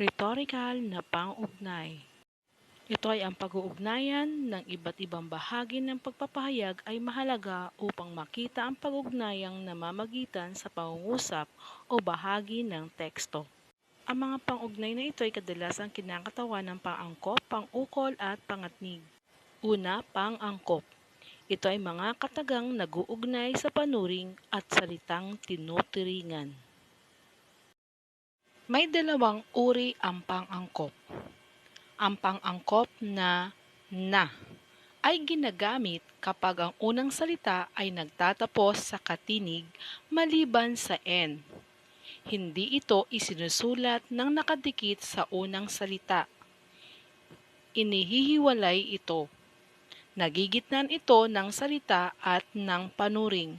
Rhetorical na pang-ugnay. Ito ay ang pag-uugnayan ng iba't ibang bahagi ng pagpapahayag ay mahalaga upang makita ang pag-ugnayang namamagitan sa pangungusap o bahagi ng teksto. Ang mga pang-ugnay na ito ay kadalasang kinakatawan ng pang-angkop, pang-ukol at pangatnig. Una, pang-angkop. Ito ay mga katagang nag-uugnay sa panuring at salitang tinutiringan. May dalawang uri ang pang-angkop. Ang pang-angkop na na ay ginagamit kapag ang unang salita ay nagtatapos sa katinig maliban sa n. Hindi ito isinusulat ng nakadikit sa unang salita. Inihihiwalay ito. Nagigitnan ito ng salita at ng panuring.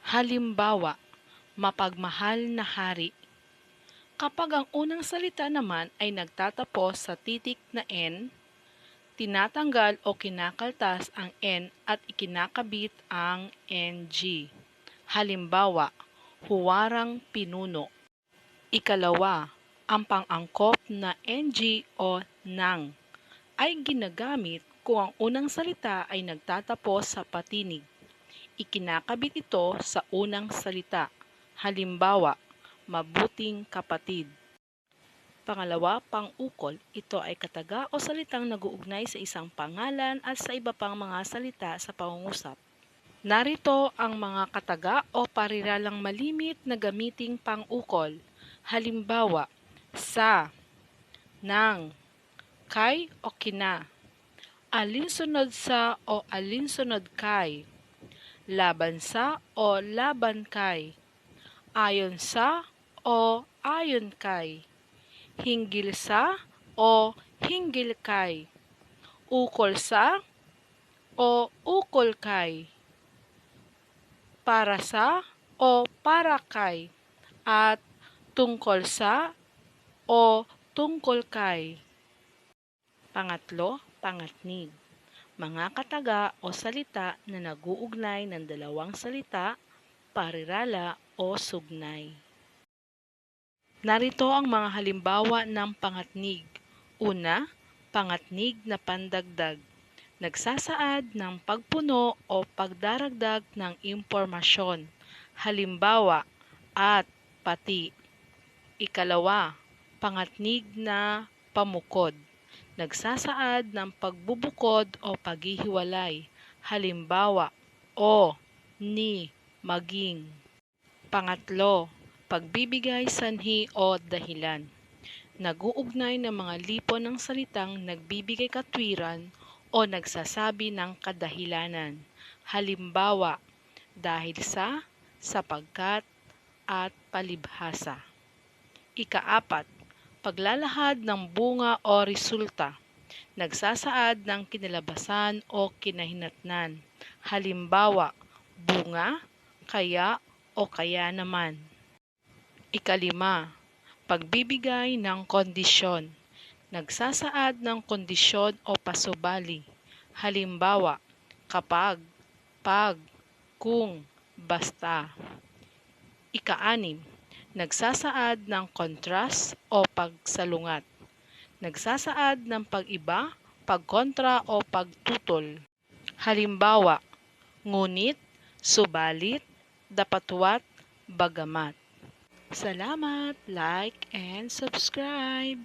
Halimbawa, mapagmahal na hari. Kapag ang unang salita naman ay nagtatapos sa titik na N, tinatanggal o kinakaltas ang N at ikinakabit ang NG. Halimbawa, huwarang pinuno. Ikalawa, ang pang-angkop na NG o nang ay ginagamit kung ang unang salita ay nagtatapos sa patinig. Ikinakabit ito sa unang salita. Halimbawa, mabuting kapatid. Pangalawa, pang-ukol. Ito ay kataga o salitang nag-uugnay sa isang pangalan at sa iba pang mga salita sa pangungusap. Narito ang mga kataga o pariralang malimit na gamiting pang-ukol. Halimbawa, sa, nang, kay o kina, alinsunod sa o alinsunod kay, laban sa o laban kay, ayon sa o ayon kay, hinggil sa o hinggil kay, ukol sa o ukol kay, para sa o para kay, at tungkol sa o tungkol kay. Pangatlo, pangatnig. Mga kataga o salita na naguugnay ng dalawang salita, parirala o sugnay. Narito ang mga halimbawa ng pangatnig. Una, pangatnig na pandagdag. Nagsasaad ng pagpuno o pagdaragdag ng impormasyon. Halimbawa, at, pati. Ikalawa, pangatnig na pamukod. Nagsasaad ng pagbubukod o paghihiwalay. Halimbawa, o, ni, maging. Pangatlo, pagbibigay sanhi o dahilan. Naguugnay ng mga lipo ng salitang nagbibigay katwiran o nagsasabi ng kadahilanan. Halimbawa, dahil sa, sapagkat, at palibhasa. Ikaapat, paglalahad ng bunga o resulta. Nagsasaad ng kinalabasan o kinahinatnan. Halimbawa, bunga, kaya o kaya naman. Ikalima, pagbibigay ng kondisyon. Nagsasaad ng kondisyon o pasubali. Halimbawa, kapag, pag, kung, basta. Ikaanim, nagsasaad ng kontras o pagsalungat. Nagsasaad ng pag-iba, pagkontra o pagtutol. Halimbawa, ngunit, subalit, dapatwat, bagamat. Salamat, like, and subscribe!